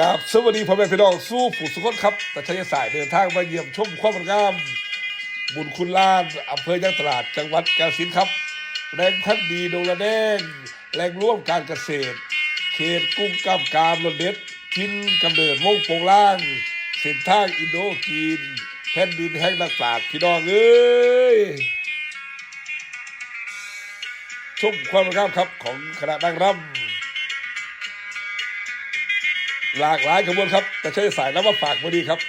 กับสวัสดีพ่อแม่พี่น้องสู้ผู้สุขคนครับแต่ชัยสายเดินทางมาเยี่ยมชมความงาม บุญคุณลานอำเภอยางตลาดจังหวัดกาฬสินธุ์ครับ แรงพันดีดงละแดงแรงร่วมการเกษตร เขตกุ้งกำกามรถเด็ดทินกำเนิดวงโปงล่าง เส้นทางอินโดจีนแผ่นดินแห่งนักปราชญ์พี่น้องเอ้ยชมความงามครับของคณะนางรำ หลากหลายขบวนครับ แต่ใช้สายน้ำมาฝากพอดีครับ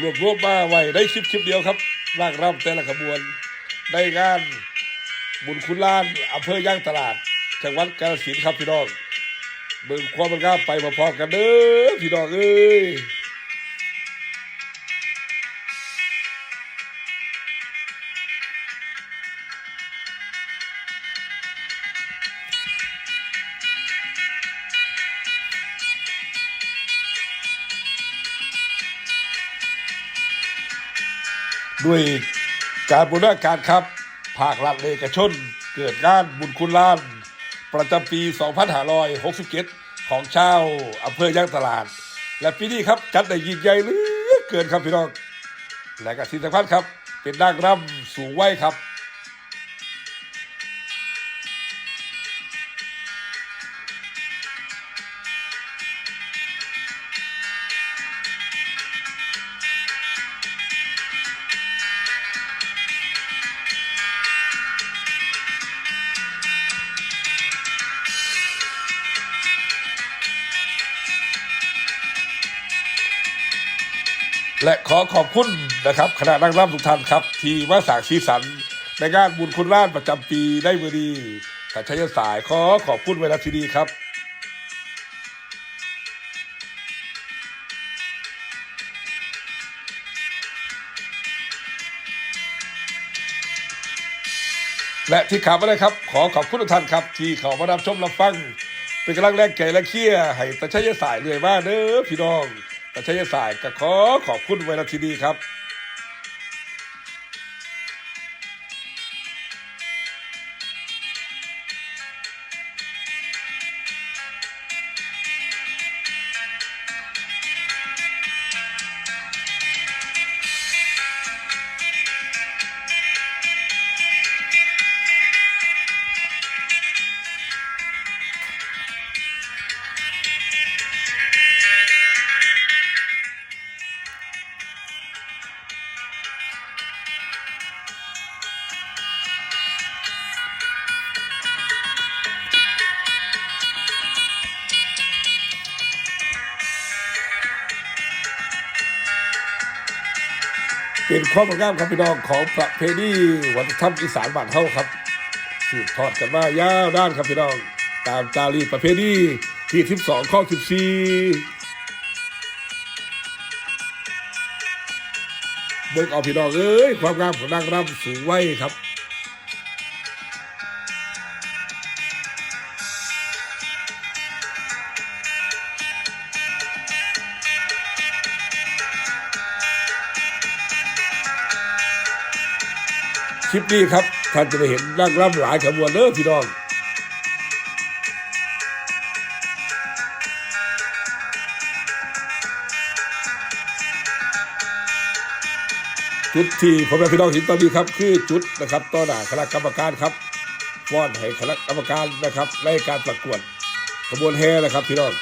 รวบรวมมาไว้ได้คลิปคลิปเดียวครับนางรำแต่ละขบวน ได้งานบุญคุณล้านอำเภอย่างตลาดจังหวัดกาฬสินธุ์ครับพี่น้องเบิ่งความมันก้าไปพร้อมๆกันเด้อพี่น้องเอ้ย ด้วยการบูรณาการครับ ภาครัฐเอกชน เกิดงานบุญคุณล้าน ประจำปี 2567 ของชาวอำเภอย่างตลาด และปีนี้ครับจัดได้ยิ่งใหญ่เหลือเกินครับพี่น้อง และก็ที่สำคัญครับ เป็นนางรำสูงวัยครับ และขอขอบคุณนะครับคณะนางร่ำทุกท่านครับ ที่มาสางสีสัน ในงานบุญคุณล้านประจำปีได้เมื่อดีแต่ชัยสายขอขอบคุณเวลาที่ดีครับและที่ขาดไม่ได้ครับ ขอขอบคุณทุกท่านครับ ที่เขามารับชมรับฟัง เป็นกำลังแรงใจและเคียให้ตาชัยสายเลยมากเด้อพี่น้อง ตาชัยสายก็ขอขอบคุณไว้ณที่นี้ครับ ความงามครับพี่น้องของประเพณีวัฒนธรรมอีสานบ้านเฮาครับสืบทอดกันมายาวนานครับพี่น้อง ตามจารีประเพณีที่12ข้อ14เบิกเอาพี่น้องเอ้ยความงามของนางรำสูงไว้ครับ นี้ครับ ท่านจะได้เห็นนางรำหลายขบวนเด้อพี่น้องจุดที่ผมและพี่น้องเห็นตอนนี้ครับคือจุดนะครับต่อหน้าคณะกรรมการครับฟ้อนให้คณะกรรมการนะครับในการประกวดขบวนแห่นะครับพี่น้อง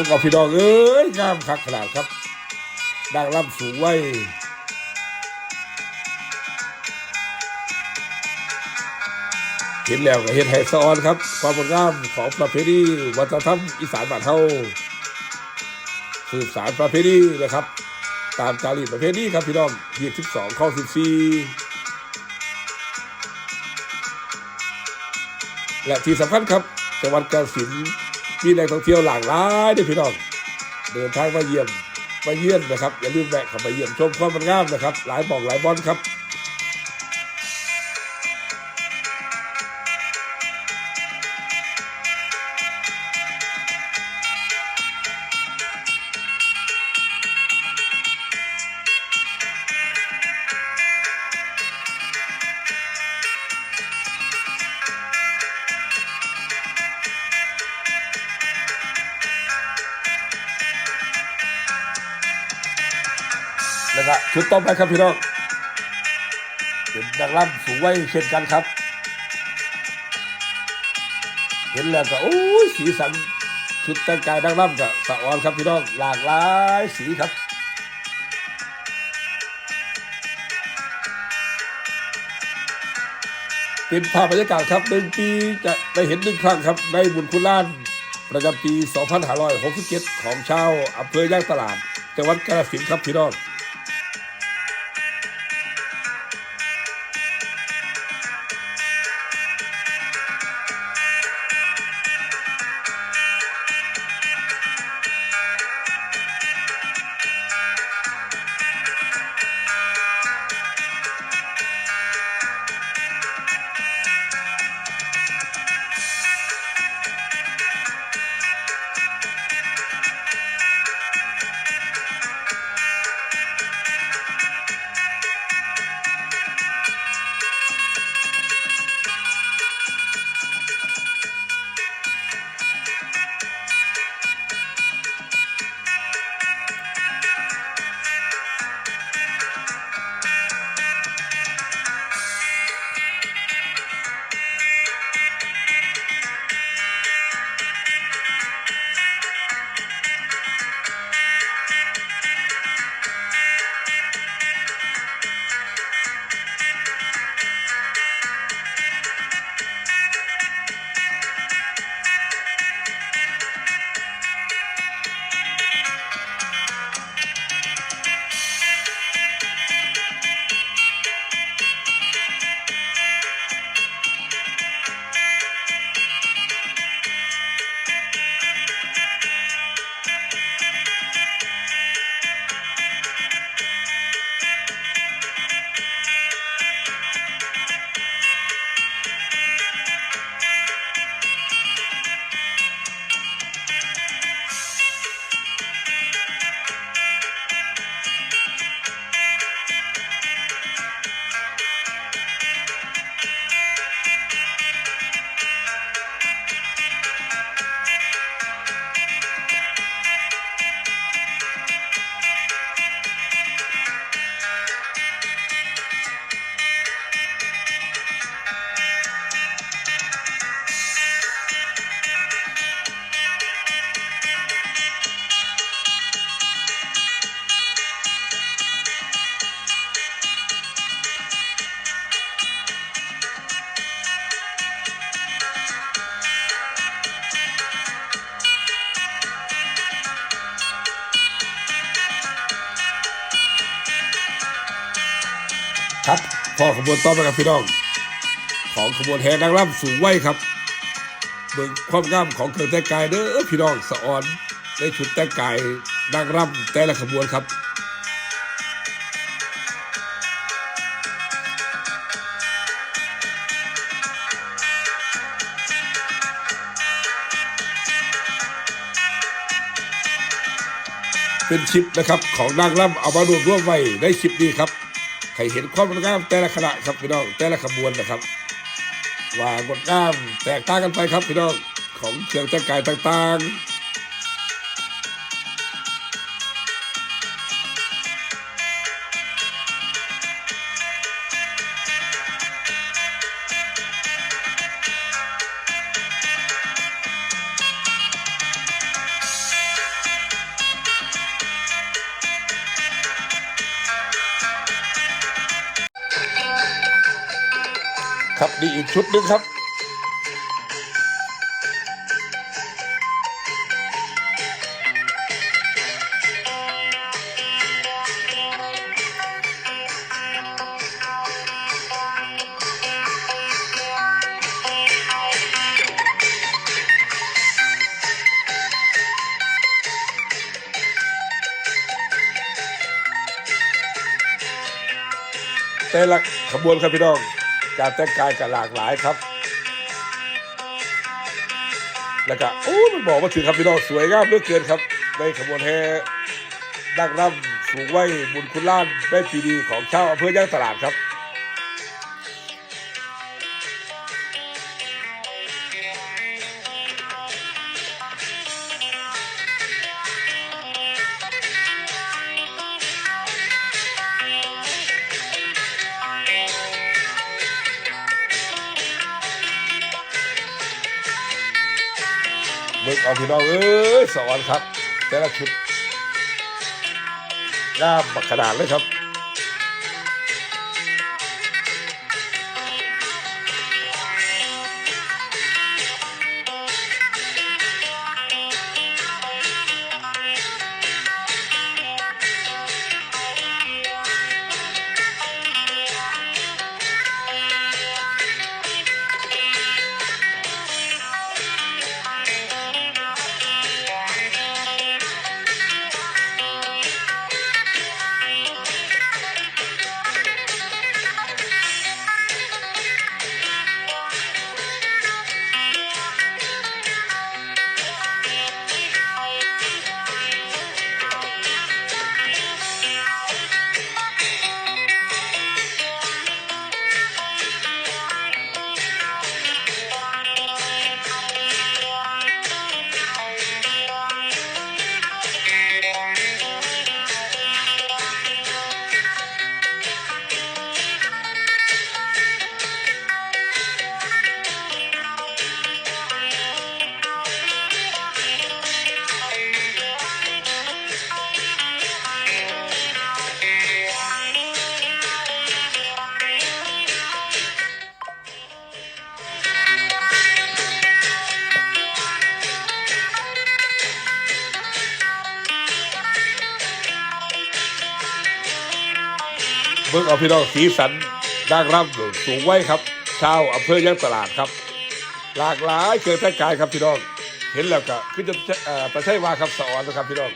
งกับพี่น้องเอ้ยงามคักขนาดครับดังล่ำสูงไว้เห็นแล้วก็เห็นไฮซอนครับ ความงามของประเพณีวัฒนธรรมอีสานบ้านเฮาสืบสารประเพณีนะครับ ตามจารีตประเพณีครับพี่น้องเฮีย12ข้อ14และที่สำคัญครับจังหวัดกาฬสินธุ์ มีแหล่งท่องเที่ยวหลากหลายด้วยพี่น้องเดินทางมาเยี่ยมมาเยี่ยนนะครับอย่าลืมแวะเข้าไปเยี่ยมชมความงามนะครับ หลายบอกหลายบอนครับ นะครับชุดต่อไปครับพี่น้องเป็นดังล่ำสูงไว้เช่นกันครับ เห็นแล้วก็โอ้ยสีสันชุดแต่งกายดังล่ำกับสะออนครับพี่น้องหลากหลายสีครับเป็นภาพบรรยากาศครับหนึ่งปีจะได้เห็นหนึ่งครั้งครับ ในบุญคุณล้าน ประจำปี 2567 ของชาวอำเภอย่างตลาดจังหวัดกาฬสินธุ์ครับพี่น้อง พอขบวนต่อไปครับพี่น้อง ของขบวนแห่นางรำสูงไว้ครับเบิ่งความงามของเครื่องแต่งกายเด้อพี่น้องสะออนในชุดแต่งกายนางรำแต่ละขบวนครับเป็นชิปนะครับของนางรำเอามารวมร่วมไว้ในชิปนี้ครับ ใครเห็นความงดงามแต่ละขณะครับพี่น้องแต่ละขบวนนะครับ ว่างดงามแตกต่างกันไปครับพี่น้องของเครื่องแต่งกายต่างๆ ครับนี่อีกชุดหนึ่งครับแต่ละขบวนครับพี่น้อง การแต่งกายกันหลากหลายครับ แล้วก็โอ้มันบอกว่าถึงครับพี่น้องสวยงามเหลือเกินครับ ในขบวนแห่ดักรำสูงไว้บุญคุณล้านแม่ปีดีของชาวอำเภอย่างตลาดครับ บิกเอาพี่น้องเอ้ยสอนครับ แต่ละชุดงามบักขนาดเลยครับ เบิ่งเอาพี่น้องสีสันนางร่ำสูงไว้ครับชาวอำเภอย่างตลาดครับ หลากหลายเครื่องแต่งกายครับพี่น้อง เห็นแล้วก็คือจะเอ่อประใช่ว่าครับสะออนนะครับพี่น้อง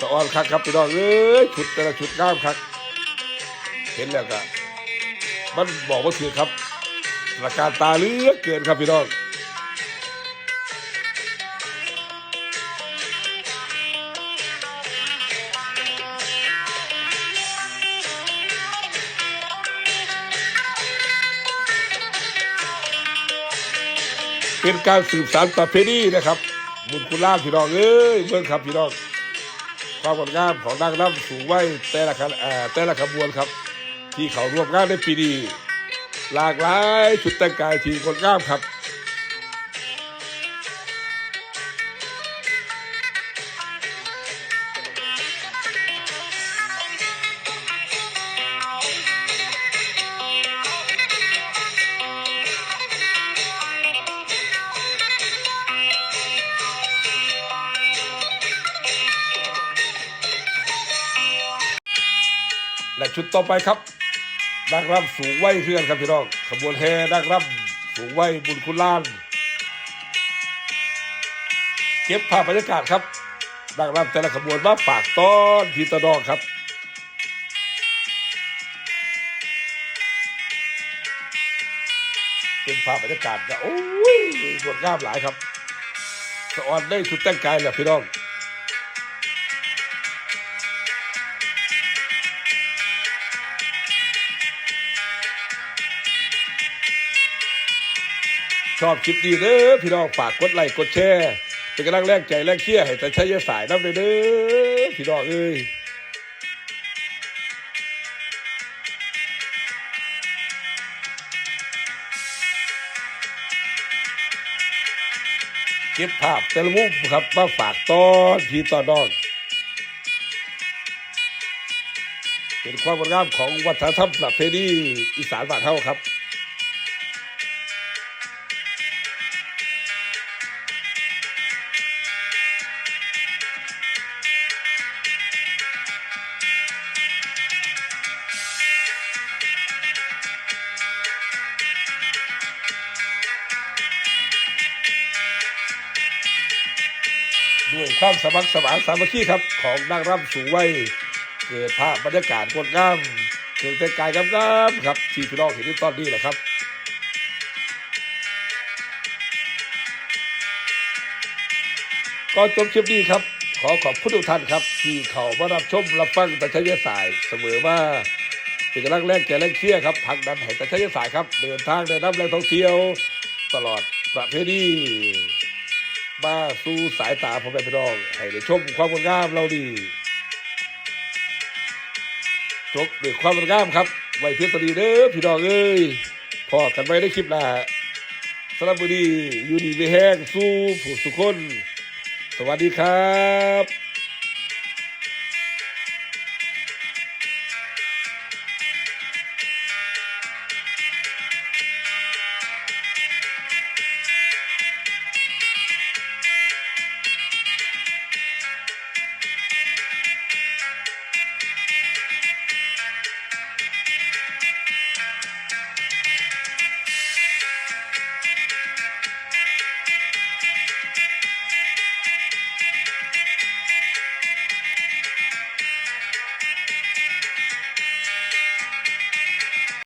สะออนครับครับพี่น้องเอ้ยชุดแต่ละชุดงามครับเห็นแล้วก็มันบอกว่าถือครับประการตาเลือกเกินครับพี่น้อง เป็นการสืบสานประเพณีนะครับ บุญคุณล่าพี่น้องเอ้ยเบิ่งครับพี่น้องความงดงามของนางรำสูงไว้แต่ละคันแต่ละขบวนครับ ที่เขาร่วมงานในปีนี้หลากหลายชุดแต่งกายที่งดงามครับ ต่อไปครับนางรำสูงไหวเพื่อนครับพี่น้องขบวนแห่นางรำสูงไหวบุญคุณล้าน เก็บภาพบรรยากาศครับนางรำแต่ละขบวนมาฝากต้อนพี่ตะนองครับเป็นภาพบรรยากาศก็โอ้ยสวยงามหลายครับสะออนได้ชุดแต่งกายแหละพี่น้อง อบคลิปดีเด้อพี่น้องฝากกดไลค์กดแชร์เป็นกำลังแรงใจแรงเชียร์ให้แต่ใช้ยสายน้ำเลยเด้อพี่น้องเอ้ยเก็บภาพแต่ละมุมครับมาฝากตอนพี่ตอนน้องเป็นความงดงามของวัฒนธรรมประเพณีอีสานบ้านเฮาครับ ความสมัครสมานสามัคคีครับของนางรำสูงวัยเกิดภาพบรรยากาศงดงามเกิดแต่กายงามๆครับที่พี่น้องเห็นอยู่ตอนนี้แหละครับก่อนจบคลิปนี้ครับ ขอขอบคุณทุกท่านครับ ที่เขามารับชมรับฟังตาชัยสายเสมอว่าเป็นกำลังแรกแก่แรงเชียร์ครับทางนั้นแห่งตาชัยสายครับ เดินทางในน้ำแรงท่องเที่ยว ตลอดประเพณี มาสู้สายตาพ่อแม่พี่น้อง ให้ได้ชมความงดงามเราดีจบด้วยความงดงามครับ ไว้เพียงเท่านี้เด้อพี่น้องเอ้ยพอกันไว้ในคลิปหน้าสำหรับวันนี้อยู่ดีไม่แห้งสู้ผู้สุคน สวัสดีครับ